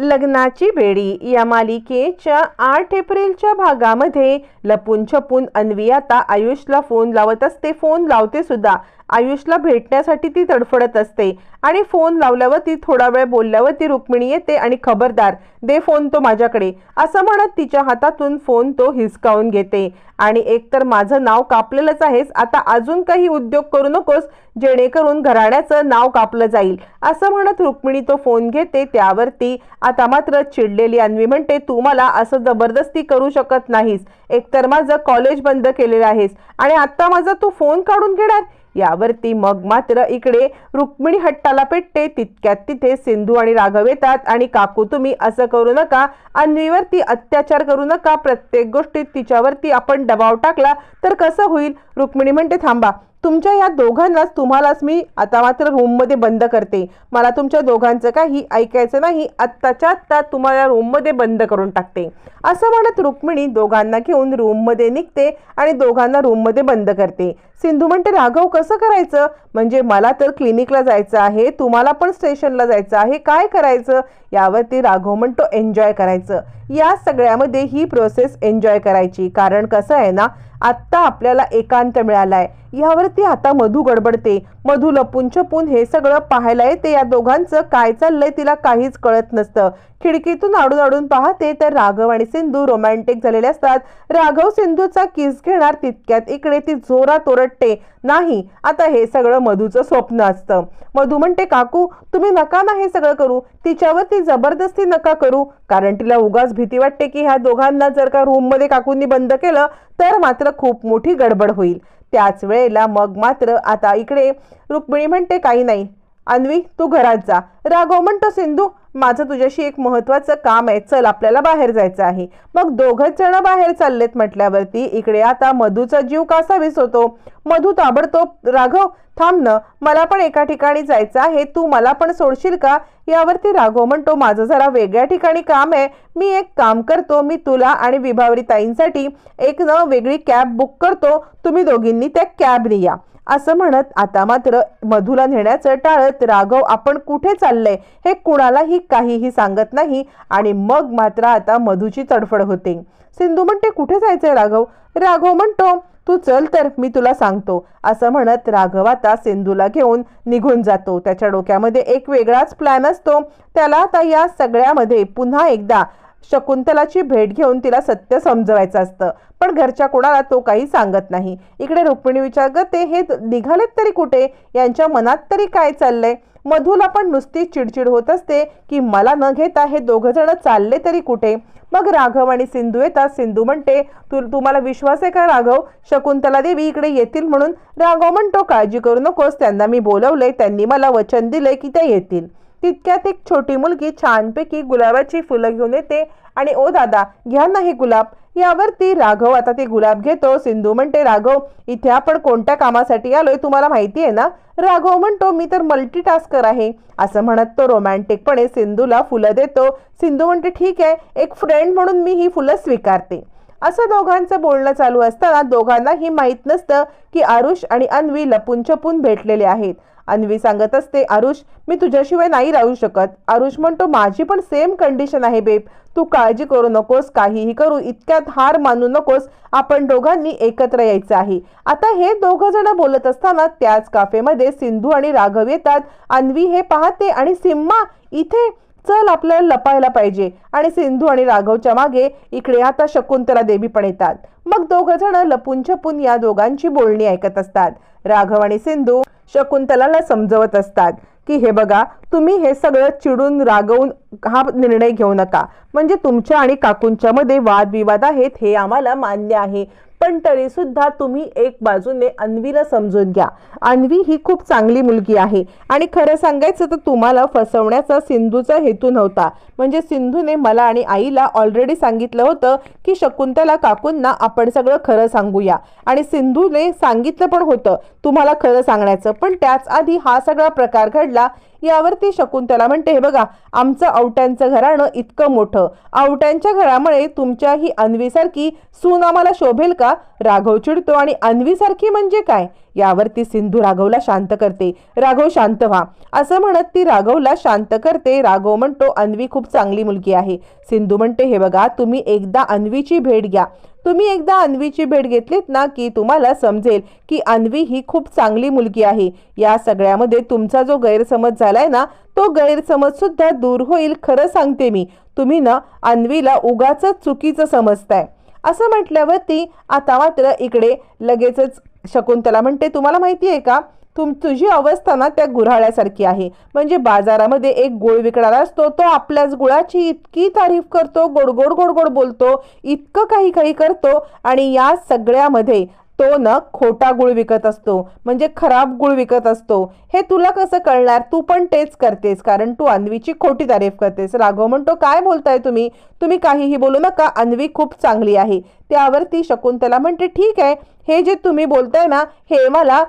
लग्नाची बेडी या मालिकेच्या आठ एप्रिलच्या भागामध्ये लपून छपून अन्वी आता आयुषला फोन लावत असते. फोन लावते सुद्धा आयुषला भेटण्यासाठी ती तडफडत असते आणि फोन लावल्यावर ती थोडा वेळ बोलल्यावर ती रुक्मिणी येते आणि खबरदार दे फोन तो माझ्याकडे. असं म्हणत तिच्या हातातून फोन तो हिसकावून घेते. आणि एकतर माझं नाव कापलेलंच आहेस आता अजून काही उद्योग करू नकोस जेणेकरून घराण्याचं नाव कापलं जाईल. असं म्हणत रुक्मिणी तो फोन घेते त्यावरती आता मात्र चिडलेली अन्वी म्हणते तू मला असं जबरदस्ती करू शकत नाहीस. एकतर माझं कॉलेज बंद केलेलं आहेस आणि आत्ता माझा तू फोन काढून घेणार? यावरती मग मात्र इकडे रुक्मिणी हट्टाला पेटते. तितक्यात तिथे सिंधू आणि राघव येतात आणि काकू तुम्ही असं करू नका. अन्वीवरती अत्याचार करू नका. प्रत्येक गोष्टीत तिच्यावरती आपण दबाव टाकला तर कसं होईल? रुक्मिणी म्हणते थांबा. तुमच्या या दोघांनाच तुम्हालाच मी आता मात्र रूममध्ये बंद करते. मला तुमच्या दोघांचं काही ऐकायचं नाही आत्ताच्या आत्ता तुम्हाला रूममध्ये बंद करून टाकते. असं म्हणत रुक्मिणी दोघांना घेऊन रूममध्ये निघते आणि दोघांना रूममध्ये बंद करते. सिंधू म्हणते राघव कसं करायचं? म्हणजे मला तर क्लिनिकला जायचं आहे तुम्हाला पण स्टेशनला जायचं आहे काय करायचं? यावरती राघव म्हणतो एन्जॉय करायचं. या सगळ्यामध्ये ही प्रोसेस एन्जॉय करायची. कारण कसं आहे ना आत्ता आपल्याला एकांत मिळालाय. यावरती आता मधू गडबडते. मधू लपून छपून हे सगळं पाहायला येते. या दोघांचं काय चाललंय तिला काहीच कळत नसतं. खिडकीतून आडून आडून पाहते तर राघव आणि सिंधू रोमॅन्टिक झालेले असतात. राघव सिंधूचा किस घेणार तितक्यात इकडे ती जोरात ओरडते. नाही आता हे सगळं मधूचं स्वप्न असतं. मधू म्हणते काकू तुम्ही नका ना हे सगळं करू. तिच्यावर ती जबरदस्ती नका करू. कारण तिला उगाच भीती वाटते की ह्या दोघांना जर का रूममध्ये काकूंनी बंद केलं तर मात्र खूप मोठी गडबड होईल. त्याच वेळेला मग मात्र आता इकडे रुक्मिणी म्हणते काही नाही. अन्वी तू घरात जा. राघव म्हणतो सिंधू माझं तुझ्याशी एक महत्वाचं काम आहे. चल आपल्याला बाहेर जायचं आहे. मग दोघंच जण बाहेर चाललेत म्हटल्यावरती इकडे आता मधूचा जीव कासावीस होतो? मधू ताबडतोब राघव थांब न. मला पण एका ठिकाणी जायचं आहे. तू मला पण सोडशील का? यावरती राघव म्हणतो माझं जरा वेगळ्या ठिकाणी काम आहे. मी एक काम करतो. मी तुला आणि विभावरी ताईंसाठी एक न वेगळी कॅब बुक करतो. तुम्ही दोघींनी त्या कॅबने या. असं म्हणत आता मात्र मधूला नेण्याचं टाळत राघव आपण कुठे चाललंय हे कुणालाही काहीही सांगत नाही आणि मग मात्र आता मधूची तडफड होते. सिंधू म्हणते कुठे जायचंय राघव? राघव म्हणतो तू चल तर मी तुला सांगतो. असं म्हणत राघव आता सिंधूला घेऊन निघून जातो. त्याच्या डोक्यामध्ये एक वेगळाच प्लॅन असतो. त्याला आता या सगळ्यामध्ये पुन्हा एकदा शकुंतलाची भेट घेऊन तिला सत्य समजवायचं असतं. पण घरच्या कोणाला तो काही सांगत नाही. इकडे रुक्मिणी विचार करते हे निघालेत तरी कुठे? यांच्या मनात तरी काय चाललंय? मधूला पण नुसती चिडचिड होत असते की मला न घेता हे दोघं जण चालले तरी कुठे? मग राघव आणि सिंधू येतात. सिंधू म्हणते तू तुम्हाला विश्वास आहे का राघव? शकुंतला देवी इकडे येतील म्हणून? राघव म्हणतो काळजी करू नकोस. त्यांना मी बोलवले त्यांनी मला वचन दिले की ते येतील. तितक्यात एक छोटी मुलगी छानपैकी गुलाबाची फुलं घेऊन येते आणि ओ दादा घ्या ना हे गुलाब. यावरती राघव आता ते गुलाब घेतो. सिंधू म्हणते राघव इथे आपण कोणत्या कामासाठी आलोय तुम्हाला माहिती आहे ना? राघव म्हणतो मी तर मल्टीटास्कर आहे. असं म्हणत तो रोमॅन्टिकपणे सिंधूला फुलं देतो. सिंधू म्हणते ठीक आहे एक फ्रेंड म्हणून मी ही फुलं स्वीकारते. असं दोघांचं बोलणं चालू असताना दोघांनाही माहीत नसतं की आरुष आणि अन्वी लपून छपून भेटलेले आहेत. अन्वी सांगत असते आरुष मी तुझ्याशिवाय नाही राहू शकत. आरुष म्हणतो माझी पण सेम कंडिशन आहे बेब. तू काळजी करू नकोस काहीही करू. इतक्यात हार मानू नकोस. आपण दोघांनी एकत्र यायचं आहे. आता हे दोघं जण बोलत असताना त्याच काफेमध्ये सिंधू आणि राघव येतात. अन्वी हे पाहते आणि सिम्मा इथे चल आपल्याला लपायला पाहिजे. आणि सिंधू आणि राघवच्या मागे इकडे आता शकुंतला देवी पण येतात. मग दोघ जण लपून छपून या दोघांची बोलणी ऐकत असतात. राघव आणि सिंधू शकुंतलाला समजवत असतात की हे बघा तुम्ही हे सगळं चिडून रागवून हा निर्णय घेऊ नका. म्हणजे तुमच्या आणि काकूंच्या मध्ये वादविवाद आहेत हे आम्हाला मान्य आहे. पण तरी सुद्धा तुम्ही एक बाजूने अन्वीला समजून घ्या. अन्वी ही खूप चांगली मुलगी आहे. आणि खरं सांगायचं तर तुम्हाला फसवण्याचा सिंधूचा हेतू नव्हता. म्हणजे सिंधूने मला आणि आईला ऑलरेडी सांगितलं होतं की शकुंतला काकूंना आपण सगळं खरं सांगूया. आणि सिंधूने सांगितलं पण होतं तुम्हाला खरं सांगण्याचं. पण त्याच आधी हा सगळा प्रकार घडला यावरती शकुंतला म्हणते हे बघा आमचं आवट्यांचं घराणं इतकं मोठं. आवट्यांच्या घरामुळे तुमच्या ही अन्वीसारखी सून आम्हाला शोभेल का? राघव चिडतो आणि अन्वीसारखी म्हणजे काय? यावरती सिंधू राघवला शांत करते. राघव शांत व्हा. असं म्हणत ती राघवला शांत करते. राघव म्हणतो अन्वी खूप चांगली मुलगी आहे. सिंधू म्हणते हे बघा तुम्ही एकदा अन्वीची भेट घ्या. तुम्ही एकदा अन्वीची भेट घेतलीत ना की तुम्हाला समजेल की अन्वी ही खूप चांगली मुलगी आहे. या सगळ्यामध्ये तुमचा जो गैरसमज झालाय ना तो गैरसमज सुद्धा दूर होईल खरं सांगते मी. तुम्ही ना अन्वीला उगाच चुकीचं समजताय. असं म्हटल्यावरती आता मात्र इकडे लगेचच शकुंतला म्हणते तुम्हाला माहिती आहे का? तुम तुझी अवस्था ना त्या गुऱ्हाळ्यासारखी आहे. म्हणजे बाजारामध्ये एक गुळ विकणारा असतो तो आपल्याच गुळाची इतकी तारीफ करतो गोड गोड गोड गोड बोलतो इतकं काही काही करतो आणि या सगळ्यामध्ये तो न खोटा गुळ विकत असतो. म्हणजे खराब गुळ विकत असतो. हे तुला कसं कळणार? तू पण तेच करतेस कारण तू अन्वीची खोटी तारीफ करतेस. राघव म्हणतो काय बोलताय तुम्ही? तुम्ही काहीही बोलू नका अन्वी खूप चांगली आहे. त्यावरती शकुंतला म्हणते ठीक आहे हे जे तुम्ही बोलताय ना हे मला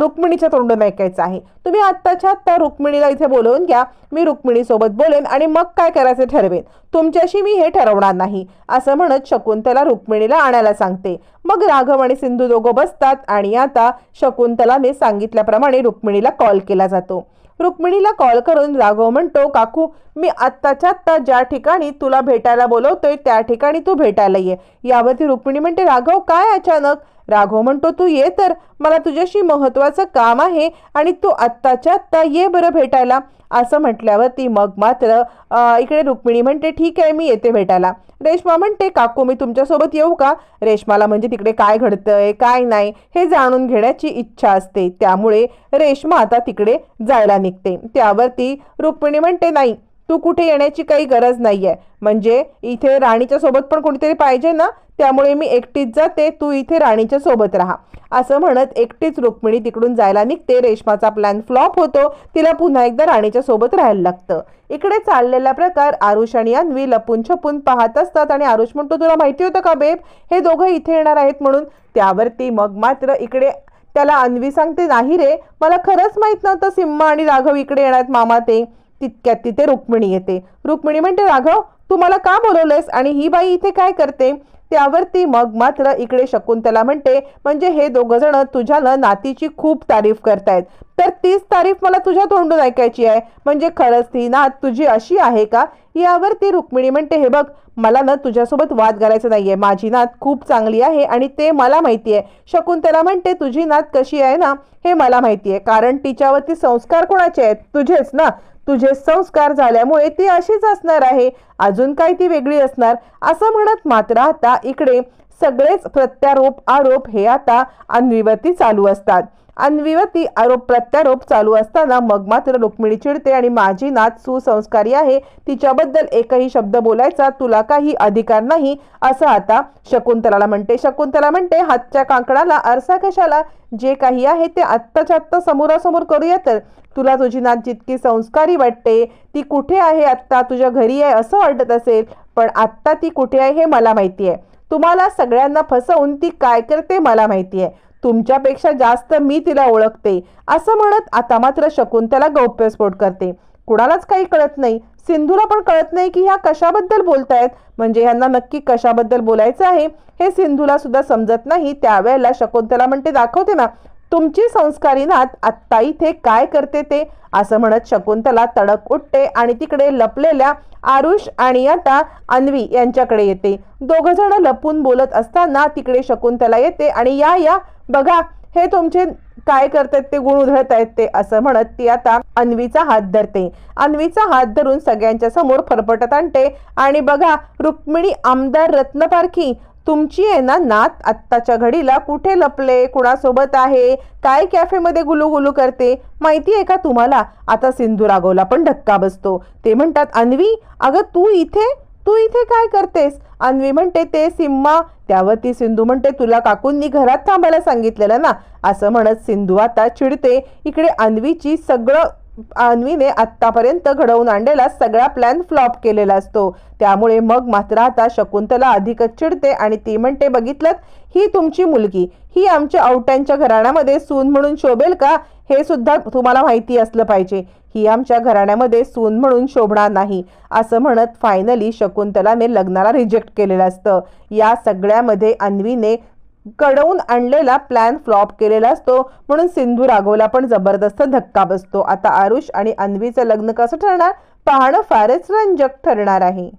रुक्मिणीच्या तोंडून ऐकायचं आहे. तुम्ही आत्ताच्या आत्ता रुक्मिणीला इथे बोलवून घ्या. मी रुक्मिणीसोबत बोलेन आणि मग काय करायचं ठरवेन. तुमच्याशी मी हे ठरवणार नाही. असं म्हणत शकुंतला रुक्मिणीला आणायला सांगते. मग राघव आणि सिंधू दोघं बसतात आणि आता शकुंतलाने सांगितल्याप्रमाणे रुक्मिणीला कॉल केला जातो. रुक्मिणीला कॉल करून राघव म्हणतो काकू मी आत्ताच्या आत्ता ज्या ठिकाणी तुला भेटायला बोलवतोय त्या ठिकाणी तू भेटायला ये. यावरती रुक्मिणी म्हणते राघव काय अचानक? राघव म्हणतो तू ये तर. मला तुझ्याशी महत्वाचं काम आहे आणि तू आत्ताच्या आत्ता ये बरं भेटायला. असं म्हटल्यावर ती मग मात्र इकडे रुक्मिणी म्हणते ठीक आहे मी येते भेटायला. रेश्मा म्हणते काकू मी तुमच्यासोबत येऊ का? रेश्माला म्हणजे तिकडे काय घडतंय काय नाही हे जाणून घेण्याची इच्छा असते. त्यामुळे रेश्मा आता तिकडे जायला निघते. त्यावर ती रुक्मिणी म्हणते नाही तू कुठे येण्याची काही गरज नाही आहे म्हणजे इथे राणीच्या सोबत पण कोणीतरी पाहिजे ना? त्यामुळे मी एकटीच जाते तू इथे राणीच्या सोबत राहा. असं म्हणत एकटीच रुक्मिणी तिकडून जायला निघते. रेशमाचा प्लॅन फ्लॉप होतो. तिला पुन्हा एकदा राणीच्या सोबत राहायला लागतं. इकडे चाललेला प्रकार आरुष आणि अन्वी लपून छपून पाहत असतात आणि आरुष म्हणतो तुला माहिती होतं का बेब? हे दोघं इथे येणार आहेत म्हणून. त्यावरती मग मात्र इकडे त्याला अन्वी सांगते नाही रे मला खरंच माहीत नव्हतं सिम्मा आणि राघव इकडे येणार आहेत मामा ते. तितक्यात तिथे रुक्मिणी येते. रुक्मिणी म्हणते राघव तू मला का बोलवलंयस आणि ही बाई इथे काय करते? त्यावरती मग मात्र इकडे शकुंतला म्हणते म्हणजे हे दोघं जण तुझ्या ना नातीची खूप तारीफ करतायत. तर तीच तारीफ मला तुझ्या तोंडून ऐकायची आहे. म्हणजे खरंच ती नात तुझी अशी आहे का? यावरती रुक्मिणी म्हणते हे बघ मला ना तुझ्यासोबत वाद घालायचा नाहीये. माझी नात खूप चांगली आहे आणि ते मला माहिती आहे. शकुंतला म्हणते तुझी नात कशी आहे ना हे मला माहिती आहे. कारण तिच्यावरती संस्कार कोणाचे आहेत? तुझेच ना. तुझे संस्कार झाल्यामुळे ती अशीच असणार आहे. अजून काय ती वेगळी असणार? असं म्हणत मात्र आता इकडे सगळेच प्रत्यारोप आरोप हे आता अन्विवती चालू असतात. अन्विवती आरोप प्रत्यारोप चालू असताना मग मात्र रुक्मिणी चिडते आणि माझी नात सुसंस्कारी आहे. तिच्याबद्दल एकही शब्द बोलायचा तुला काही अधिकार नाही असं आता शकुंतलाला म्हणते. शकुंतला म्हणते हातच्या कांकणाला आरसा कशाला? जे काही आहे ते आत्ताच्या आत्ता समोरासमोर करूया तर. तुला तुझी नात जितकी संस्कारी वाटते ती कुठे आहे? आत्ता तुझ्या घरी आहे असं वाटत असेल पण आत्ता ती कुठे आहे हे मला माहिती आहे. तुम्हाला सगळ्यांना फसवून ती काय करते मला माहिती आहे तुमच्यापेक्षा जास्त मी तिला ओळखते असं म्हणत आता मात्र शकुंतला गौप्यस्फोट करते. कुणालाच काही कळत नाही. सिंधूला पण कळत नाही की ह्या कशाबद्दल बोलतायत. म्हणजे ह्यांना नक्की कशाबद्दल बोलायचं आहे हे सिंधूला सुद्धा समजत नाही. त्यावेळेला शकुंतला म्हणते दाखवते ना तुमची संस्कारी नात आत्ता इथे काय करते ते? असं म्हणत शकुंतला तडक उठते आणि तिकडे लपलेल्या आरुष आणि आता अन्वी यांच्याकडे येते. दोघ जण लपून बोलत असताना तिकडे शकुंतला येते आणि या या बघा हे तुमचे काय करतात ते? गुण उधळत आहेत ते असं म्हणत ती आता अन्वीचा हात धरते. अन्वीचा हात धरून सगळ्यांच्या समोर फरफटत आणते आणि बघा रुक्मिणी आमदार रत्नपारखी तुमची आहे ना नात? आत्ताच्या घडीला कुठे लपले? कुणासोबत आहे? काय कॅफेमध्ये गुलूगुलू करते? माहिती आहे का तुम्हाला? आता सिंधू राघवला पण धक्का बसतो. ते म्हणतात अन्वी अगं तू इथे? तू इथे काय करतेस? अन्वी म्हणते ते सिम्मा. त्यावरती सिंधू म्हणते तुला काकूंनी घरात थांबायला सांगितलेलं ना? असं म्हणत सिंधू आता चिडते. इकडे अन्वीची सगळं अन्वीने आत्तापर्यंत घडवून आणलेला सगळा प्लॅन फ्लॉप केलेला असतो. त्यामुळे मग मात्र आता शकुंतला अधिकच चिडते आणि ती म्हणते बघितलं ही तुमची मुलगी. ही आमच्या औट्यांच्या घराण्यामध्ये सून म्हणून शोभेल का? हे सुद्धा तुम्हाला माहिती असलं पाहिजे. ही आमच्या घराण्यामध्ये सून म्हणून शोभणार नाही. असं म्हणत फायनली शकुंतलाने लग्नाला रिजेक्ट केलेलं असतं. या सगळ्यामध्ये अन्वीने कडवून आणलेला प्लॅन फ्लॉप केलेला असतो. म्हणून सिंधू राघवला पण जबरदस्त धक्का बसतो. आता आरुष आणि अन्वीचं लग्न कसं ठरणार? पाहणं फारच रंजक ठरणार आहे.